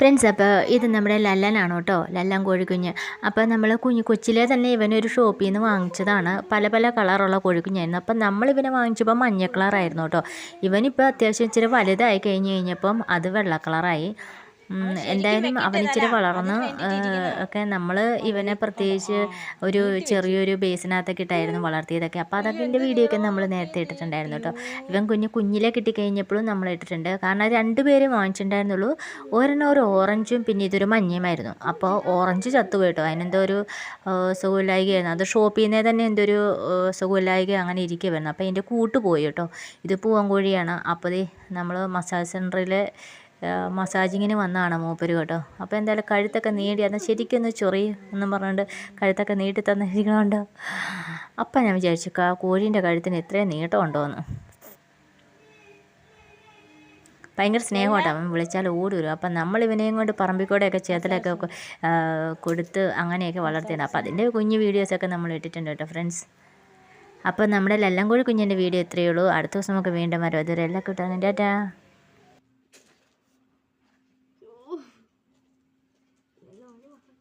Friends അപ്പോൾ ഇത് നമ്മുടെ ലല്ലനാണ് കേട്ടോ ലല്ലൻ കോഴിക്കുഞ്ഞ്. അപ്പോൾ നമ്മൾ കുഞ്ഞു കൊച്ചിലെ തന്നെ ഇവനൊരു ഷോപ്പിൽ നിന്ന് വാങ്ങിച്ചതാണ്. പല പല കളറുള്ള കോഴിക്കുഞ്ഞായിരുന്നു. അപ്പം നമ്മൾ ഇവനെ വാങ്ങിച്ചപ്പോൾ മഞ്ഞ കളറായിരുന്നു കേട്ടോ. ഇവനിപ്പോൾ അത്യാവശ്യം ഇച്ചിരി വലുതായി കഴിഞ്ഞ് കഴിഞ്ഞപ്പം അത് വെള്ള കളറായി. എന്തായാലും അവൻ ഇച്ചിരി വളർന്ന് ഒക്കെ നമ്മൾ ഇവനെ പ്രത്യേകിച്ച് ഒരു ചെറിയൊരു ബേസിനകത്തൊക്കെ ഇട്ടായിരുന്നു വളർത്തിയതൊക്കെ. അപ്പോൾ അതൊക്കെ എന്റെ വീഡിയോ ഒക്കെ നമ്മൾ നേരത്തെ ഇട്ടിട്ടുണ്ടായിരുന്നു കേട്ടോ. ഇവൻ കുഞ്ഞ് കുഞ്ഞിലെ കിട്ടിക്കഴിഞ്ഞപ്പോഴും നമ്മൾ ഇട്ടിട്ടുണ്ട്. കാരണം രണ്ട് പേര് വാങ്ങിച്ചിട്ടുണ്ടായിരുന്നുള്ളൂ. ഒരെണ്ണം ഒരു ഓറഞ്ചും പിന്നെ ഇതൊരു മഞ്ഞയുമായിരുന്നു. അപ്പോൾ ഓറഞ്ച് ചത്തുപോയി കേട്ടോ. അതിനെന്തോ ഒരു സുഖമില്ലായികയായിരുന്നു. അത് ഷോപ്പിൽ നിന്നേ തന്നെ എന്തോ ഒരു സുഖമില്ലായിക അങ്ങനെ ഇരിക്കുമായിരുന്നു അപ്പോൾ അതിന്റെ കൂട്ട് പോയി കേട്ടോ. ഇത് പൂവൻ കോഴിയാണ് അപ്പോൾ നമ്മൾ മസാജ് സെന്ററിൽ മസാജിങ്ങിന് വന്നതാണ് മൂപ്പര് കേട്ടോ. അപ്പോൾ എന്തായാലും കഴുത്തൊക്കെ നീടി എന്നാൽ ശരിക്കൊന്ന് ചൊറി എന്നും പറഞ്ഞുകൊണ്ട് കഴുത്തൊക്കെ നീട്ടി തന്നിരിക്കണുണ്ട് അപ്പം ഞാൻ വിചാരിച്ചു ആ കോഴീന്റെ കഴുത്തിന് ഇത്രയും നീട്ടമുണ്ടോയെന്ന് ഭയങ്കര സ്നേഹമാട്ടോ അവൻ വിളിച്ചാൽ ഓടി വരും. അപ്പം നമ്മൾ ഇവനെയും കൊണ്ട് പറമ്പിക്കൂടെയൊക്കെ ചേതലൊക്കെ കൊടുത്ത് അങ്ങനെയൊക്കെ വളർത്തിയത്. അപ്പോൾ അതിന്റെ കുഞ്ഞു വീഡിയോസൊക്കെ നമ്മൾ ഇട്ടിട്ടുണ്ട് കേട്ടോ ഫ്രണ്ട്സ്. അപ്പോൾ നമ്മുടെ ലല്ലംകോഴി കുഞ്ഞിന്റെ വീഡിയോ ഇത്രയേ ഉള്ളൂ. അടുത്ത ദിവസം നമുക്ക് വീണ്ടും വരും. അതുവരെ എല്ലാം കിട്ടാൻ ടാറ്റാ. 我个